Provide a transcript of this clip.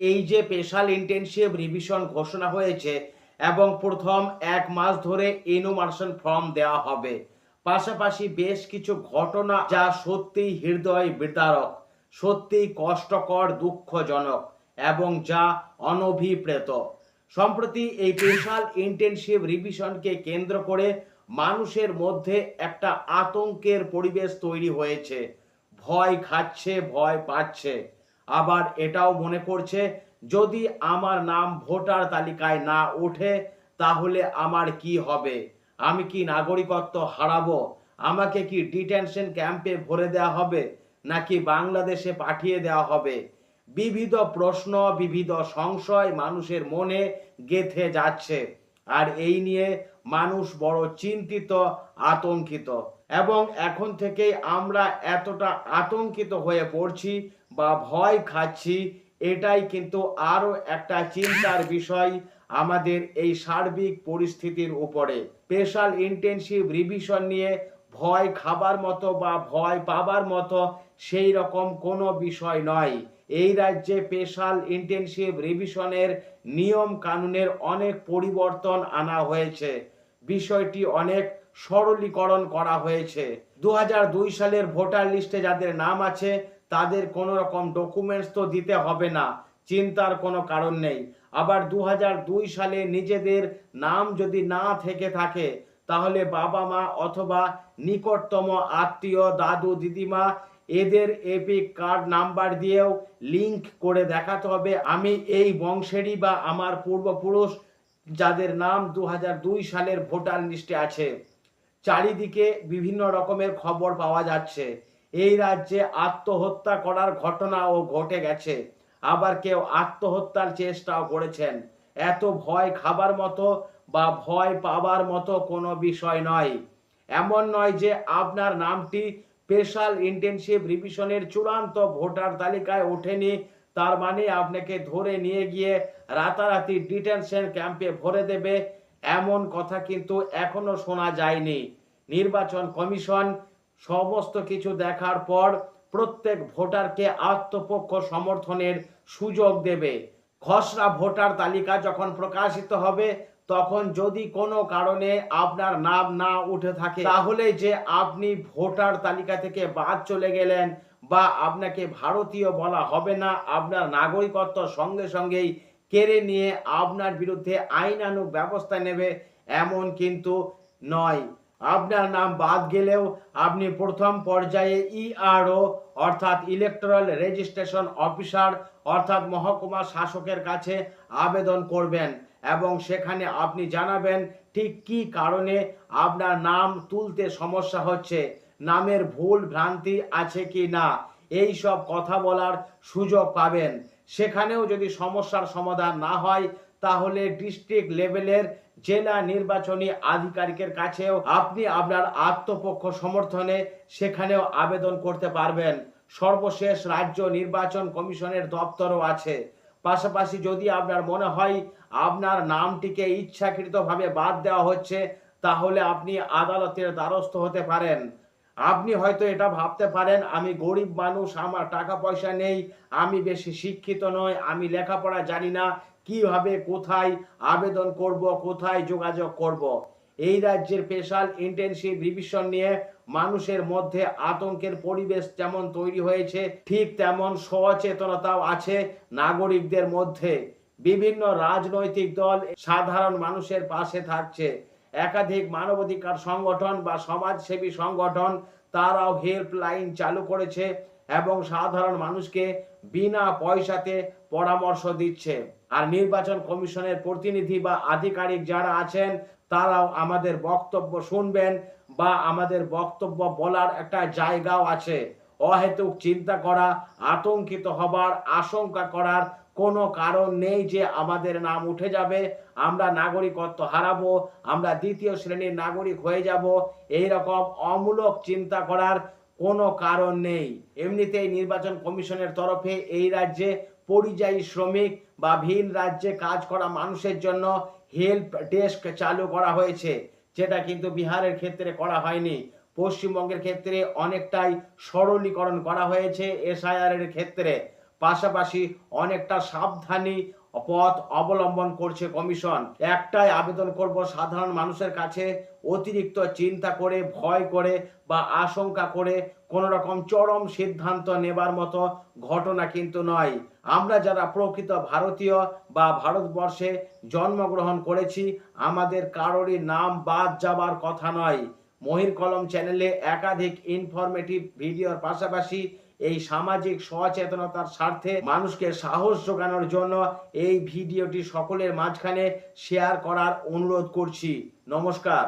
এই যে special intensive revision ঘোষণা হয়েছে এবং প্রথম এক মাস ধরে ইনুমার্শন ফর্ম দেওয়া হবে। পাশাপাশি বেশ কিছু ঘটনা যা সত্যিই হৃদয় বিদারক, সত্যিই কষ্টকর, দুঃখজনক এবং যা অনভিপ্রেত। সম্প্রতি এই স্পেশাল ইন্টেনসিভ রিভিশনকে কেন্দ্র করে মানুষের মধ্যে একটা আতঙ্কের পরিবেশ তৈরি হয়েছে। ভয় খাচ্ছে, ভয় পাচ্ছে। আবার এটাও মনে করছে, যদি আমার নাম ভোটার তালিকায় না ওঠে, তাহলে আমার কি হবে? আমি কি নাগরিকত্ব হারাবো? আমাকে কি ডিটেনশন ক্যাম্পে ভরে দেওয়া হবে, নাকি বাংলাদেশে পাঠিয়ে দেওয়া হবে? বিবিধ প্রশ্ন, বিবিধ সংশয় মানুষের মনে গেথে যাচ্ছে। আর এই নিয়ে মানুষ বড় চিন্তিত, আতঙ্কিত। এবং এখন থেকেই আমরা এতটা আতঙ্কিত হয়ে পড়ছি বা ভয় খাচ্ছি, এটাই কিন্তু আরও একটা চিন্তার বিষয় আমাদের এই সার্বিক পরিস্থিতির উপরে। স্পেশাল ইন্টেনসিভ রিভিশন নিয়ে ভয় খাবার মতো বা ভয় পাবার মতো সেই রকম কোনো বিষয় নয়। এই রাজ্যে স্পেশাল ইন্টেনসিভ রিভিশনের নিয়ম কানুনের অনেক পরিবর্তন আনা হয়েছে। বিষয়টি অনেক সরলীকরণ করা হয়েছে। দু হাজার দুই সালের ভোটার লিস্টে যাদের নাম আছে, তাদের কোনো রকম ডকুমেন্টস তো দিতে হবে না, চিন্তার কোনো কারণ নেই। আবার দু হাজার দুই সালে নিজেদের নাম যদি না থেকে থাকে, তাহলে বাবা মা অথবা নিকটতম আত্মীয়, দাদু, দিদিমা এদের এপি কার্ড নাম্বার দিয়েও লিংক করে দেখাতে হবে। আমি এই বংশেরই বা আমার পূর্বপুরুষ, যাদের নাম দু হাজার দুই সালের ভোটার লিস্টে আছে। চারিদিকে বিভিন্ন রকমের খবর পাওয়া যাচ্ছে। এই রাজ্যে আত্মহত্যা করার ঘটনাও ঘটে গেছে। আবার কেউ আত্মহত্যার চেষ্টাও করেছেন। এত ভয় খাবার মতো বা ভয় পাবার মতো কোনো বিষয় নয়। এমন নয় যে আপনার নামটি স্পেশাল ইন্টেনসিভ রিভিশনের চূড়ান্ত ভোটার তালিকায় ওঠেনি। তার মানে আপনাকে ধরে নিয়ে গিয়ে রাতারাতি ডিটেনশন ক্যাম্পে ভরে দেবে। এমন কথা কিন্তু এখনও শোনা যায়নি। নির্বাচন কমিশন সমস্ত কিছু দেখার পর প্রত্যেক ভোটারকে আত্মপক্ষ সমর্থনের সুযোগ দেবে। খসড়া ভোটার তালিকা যখন প্রকাশিত হবে তখন যদি কোনো কারণে আপনার নাম না উঠে থাকে, তাহলে যে আপনি ভোটার তালিকা থেকে বাদ চলে গেলেন বা আপনাকে ভারতীয় বলা হবে না, আপনার নাগরিকত্ব সঙ্গে সঙ্গেই কেড়ে নিয়ে আপনার বিরুদ্ধে আইনানুগ ব্যবস্থা নেবে, এমন কিন্তু নয়। আপনার নাম বাদ গেলেও আপনি প্রথম পর্যায়ে ইআরও অর্থাৎ ইলেকট্রাল রেজিস্ট্রেশন অফিসার অর্থাৎ মহকুমা শাসকের কাছে আবেদন করবেন এবং সেখানে আপনি জানাবেন ঠিক কী কারণে আপনার নাম তুলতে সমস্যা হচ্ছে, নামের ভুল ভ্রান্তি আছে কি না, এই সব কথা বলার সুযোগ পাবেন। সেখানেও যদি সমস্যার সমাধান না হয়, তাহলে ডিস্ট্রিক্ট লেভেলের জেলা নির্বাচনী আধিকারিকের কাছেও আপনি আপনার আত্মপক্ষ সমর্থনে সেখানেও আবেদন করতে পারবেন। সর্বশেষ রাজ্য নির্বাচন কমিশনের দপ্তরও আছে। পাশাপাশি যদি আপনার মনে হয় আপনার নামটিকে ইচ্ছাকৃতভাবে বাদ দেওয়া হচ্ছে, তাহলে আপনি আদালতের দ্বারস্থ হতে পারেন। আপনি হয়তো এটা ভাবতে পারেন, আমি গরিব মানুষ, আমার টাকা পয়সা নেই, আমি বেশি শিক্ষিত নয় আমি লেখাপড়া জানি না কীভাবে, কোথায় আবেদন করব, কোথায় যোগাযোগ করব। এই রাজ্যের স্পেশাল ইন্টেনসিভ রিভিশন নিয়ে মানুষের মধ্যে আতঙ্কের পরিবেশ যেমন তৈরি হয়েছে, ঠিক তেমন সচেতনতাও আছে নাগরিকদের মধ্যে। বিভিন্ন রাজনৈতিক দল সাধারণ মানুষের পাশে থাকছে। একাধিক মানবাধিকার সংগঠন বা সমাজসেবী সংগঠন, তারাও হেল্পলাইন চালু করেছে। এবং সাধারণ মানুষকে বিনা পয়সাতে পরামর্শ দিচ্ছে। আর নির্বাচন কমিশনের প্রতিনিধি বা আধিকারিক যারা আছেন, তারাও আমাদের বক্তব্য শুনবেন বা আমাদের বক্তব্য বলার একটা জায়গাও আছে। অহেতুক চিন্তা করা, আতঙ্কিত হবার, আশঙ্কা করার কোনো কারণ নেই যে আমাদের নাম উঠে যাবে। আমরা নাগরিকত্ব হারাবো, আমরা দ্বিতীয় শ্রেণির নাগরিক হয়ে যাব। এই রকম অমূলক চিন্তা করার কোনো কারণ নেই। এমনিতেই নির্বাচন কমিশনের তরফে এই রাজ্যে পরিযায়ী শ্রমিক বা ভিন রাজ্যে কাজ করা মানুষের জন্য হেল্প ডেস্ক চালু করা হয়েছে, যেটা কিন্তু বিহারের ক্ষেত্রে করা হয়নি। পশ্চিমবঙ্গের ক্ষেত্রে অনেকটাই সরলীকরণ করা হয়েছে এসআইআর এর ক্ষেত্রে। পাশাপাশি অনেকটা সাবধানী পথ অবলম্বন করছে কমিশন। একটাই আবেদন করব, সাধারণ মানুষের কাছে অতিরিক্ত চিন্তা করে, ভয় করে বা আশঙ্কা করে কোন রকম চরম সিদ্ধান্ত নেবার মতো ঘটনা কিন্তু নয়। আমরা যারা প্রকৃত ভারতীয় বা ভারতবর্ষে জন্মগ্রহণ করেছি, আমাদের কারোরই নাম বাদ যাবার কথা নয়। মহির কলম চ্যানেলে একাধিক ইনফরমেটিভ ভিডিওর পাশাপাশি এই সামাজিক সচেতনতার স্বার্থে মানুষকে সাহস যোগানোর জন্য এই ভিডিওটি সকলের মাঝখানে শেয়ার করার অনুরোধ করছি। নমস্কার।